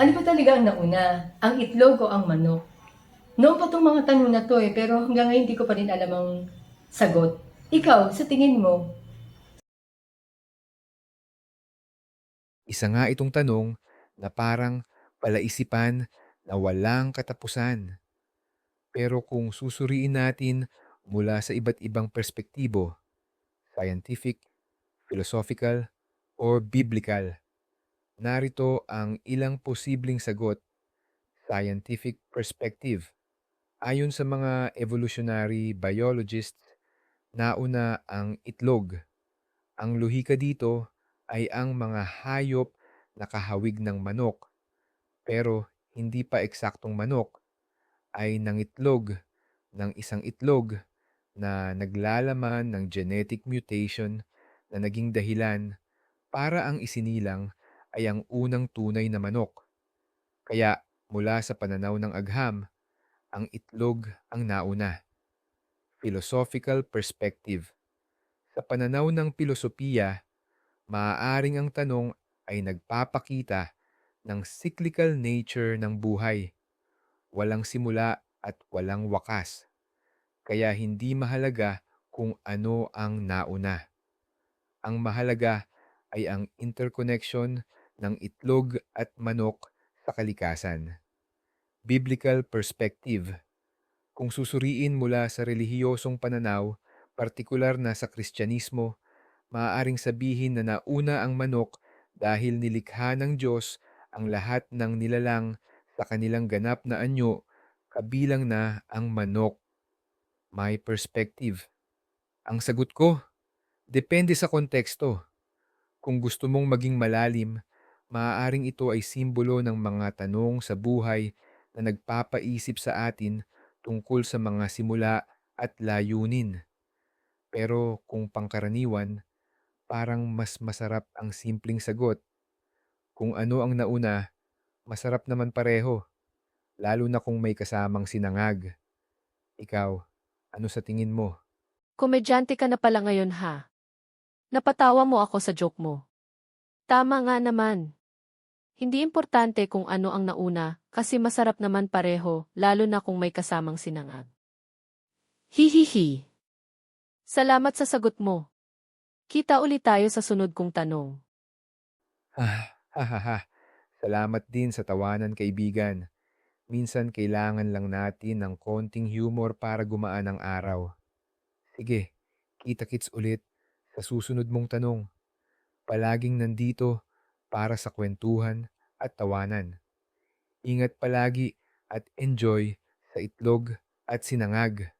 Ano ba talaga ang nauna? Ang itlog o ang manok? Noon pa itong mga tanong na to eh, pero hanggang ngayon hindi ko pa rin alam ang sagot. Ikaw, sa tingin mo, Isa nga itong tanong na parang palaisipan na walang katapusan. Pero kung susuriin natin mula sa iba't ibang perspektibo, scientific, philosophical, or biblical, narito ang ilang posibleng sagot. Scientific perspective. Ayon sa mga evolutionary biologists, nauna ang itlog. Ang lohika dito ay ang mga hayop na kahawig ng manok, pero hindi pa eksaktong manok, ay nangitlog ng isang itlog na naglalaman ng genetic mutation na naging dahilan para ang isinilang ay ang unang tunay na manok. Kaya mula sa pananaw ng agham, ang itlog ang nauna. Philosophical perspective. Sa pananaw ng pilosopiya, maaaring ang tanong ay nagpapakita ng cyclical nature ng buhay. Walang simula at walang wakas. Kaya hindi mahalaga kung ano ang nauna. Ang mahalaga ay ang interconnection ng itlog at manok sa kalikasan. Biblical perspective. Kung susuriin mula sa relihiyosong pananaw, partikular na sa Kristyanismo, maaaring sabihin na nauna ang manok dahil nilikha ng Diyos ang lahat ng nilalang sa kanilang ganap na anyo, kabilang na ang manok. My perspective. Ang sagot ko, depende sa konteksto. Kung gusto mong maging malalim, maaaring ito ay simbolo ng mga tanong sa buhay na nagpapaisip sa atin tungkol sa mga simula at layunin. Pero kung pangkaraniwan, parang mas masarap ang simpleng sagot. Kung ano ang nauna, masarap naman pareho, lalo na kung may kasamang sinangag. Ikaw, ano sa tingin mo? Komedyante ka na pala ngayon ha. Napatawa mo ako sa joke mo. Tama nga naman. Hindi importante kung ano ang nauna kasi masarap naman pareho lalo na kung may kasamang sinangag. Hihihi. Salamat sa sagot mo. Kita ulit tayo sa sunod kong tanong. Ah, ha ha ha. Salamat din sa tawanan kaibigan. Minsan kailangan lang natin ng konting humor para gumaan ang araw. Sige, kita-kits ulit sa susunod mong tanong. Palaging nandito para sa kwentuhan at tawanan. Ingat palagi at enjoy sa itlog at sinangag.